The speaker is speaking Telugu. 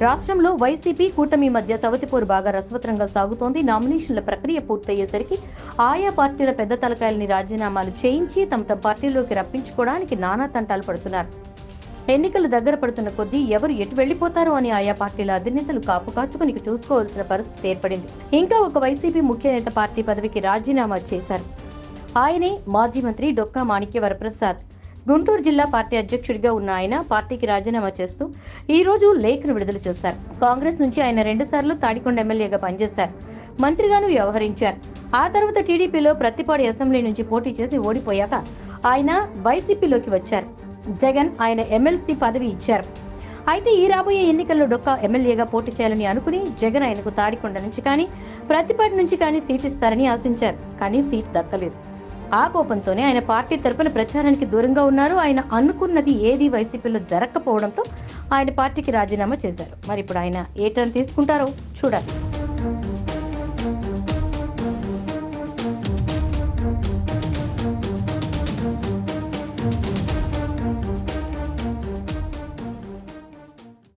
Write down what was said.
రాష్ట్రంలో వైసీపీ కూటమి మధ్య సవతిపోరు బాగా రసవత్రంగా సాగుతోంది. నామినేషన్ల ప్రక్రియ పూర్తయ్యేసరికి ఆయా పార్టీల పెద్ద తలకాయల్ని రాజీనామాలు చేయించి తమ తమ పార్టీలోకి రప్పించుకోవడానికి నానా తంటాలు పడుతున్నారు. ఎన్నికలు దగ్గర పడుతున్న కొద్దీ ఎవరు ఎటు వెళ్ళిపోతారో అని ఆయా పార్టీల అధినేతలు కాపు కాచుకుని చూసుకోవాల్సిన పరిస్థితి ఏర్పడింది. ఇంకా ఒక వైసీపీ ముఖ్య నేత పార్టీ పదవికి రాజీనామా చేశారు. ఆయనే మాజీ మంత్రి డొక్కా మాణిక్య వరప్రసాద్. గుంటూరు జిల్లా పార్టీ అధ్యక్షుడిగా ఉన్న ఆయన పార్టీకి రాజీనామా చేస్తూ ఈ రోజు లేఖను విడుదల చేశారు. కాంగ్రెస్ నుంచి ఆయన రెండుసార్లు తాడికొండ ఎమ్మెల్యేగా పనిచేశారు. మంత్రిగాను వ్యవహరించారు. ఆ తర్వాత టీడీపీలో ప్రతిపాడు అసెంబ్లీ నుంచి పోటీ చేసి ఓడిపోయాక ఆయన వైసీపీలోకి వచ్చారు. జగన్ ఆయన ఎమ్మెల్సీ పదవి ఇచ్చారు. అయితే ఈ రాబోయే ఎన్నికల్లో డొక్క ఎమ్మెల్యేగా పోటీ చేయాలని అనుకుని జగన్ ఆయనకు తాడికొండ నుంచి కానీ ప్రతిపాటి నుంచి కానీ సీట్ ఇస్తారని ఆశించారు. కానీ సీట్ దక్కలేదు. ఆ కోపంతోనే ఆయన పార్టీ తరపున ప్రచారానికి దూరంగా ఉన్నారు. ఆయన అనుకున్నది ఏది వైసీపీలో జరగకపోవడంతో ఆయన పార్టీకి రాజీనామా చేశారు. మరి ఇప్పుడు ఆయన ఏ టర్న్ తీసుకుంటారో చూడాలి.